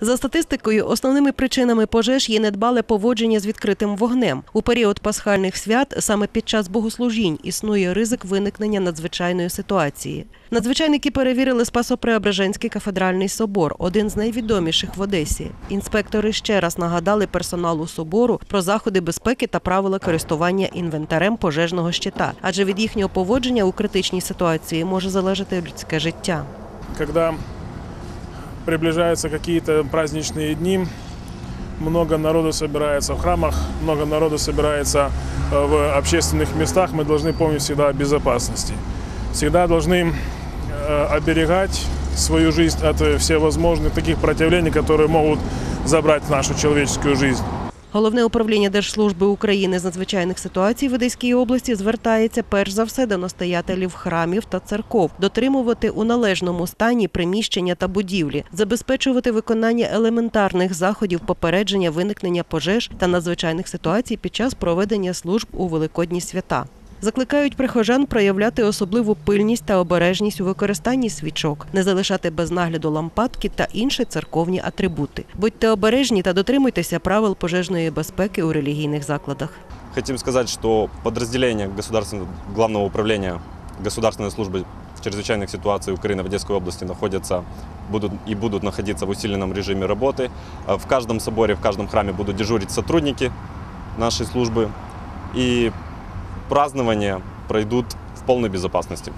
За статистикою, основними причинами пожеж є недбале поводження з відкритим вогнем. У період пасхальних свят саме під час богослужінь існує ризик виникнення надзвичайної ситуації. Надзвичайники перевірили Спасо-Преображенський кафедральний собор, один з найвідоміших в Одесі. Інспектори ще раз нагадали персоналу собору про заходи безпеки та правила користування інвентарем пожежного щита, адже від їхнього поводження у критичній ситуації може залежати людське життя. когда приближаются какие-то праздничные дни, много народу собирается в храмах, много народу собирается э, в общественных местах, мы должны помнить всегда о безопасности. Всегда должны э, оберегать свою жизнь от э, всевозможных таких противлений, которые могут забрать нашу человеческую жизнь. Головне управління Держслужби України з надзвичайних ситуацій в Одеській області звертається перш за все до настоятелів храмів та церков, дотримувати у належному стані приміщення та будівлі, забезпечувати виконання елементарних заходів попередження виникнення пожеж та надзвичайних ситуацій під час проведення служб у великодні свята. Закликають прихожан проявляти особливу пильність та обережність у використанні свічок, не залишати без нагляду лампадки та інші церковні атрибути. Будьте обережні та дотримуйтеся правил пожежної безпеки у релігійних закладах. Хотим сказать, что подразделения государственного, Главного управления Государственной службы чрезвычайных ситуаций Украины в Одесской области находятся будут и будут находиться в усиленном режиме работы. А В каждом соборе, в каждом храме будут дежурить сотрудники нашей службы. И празднования пройдут в полной безопасности.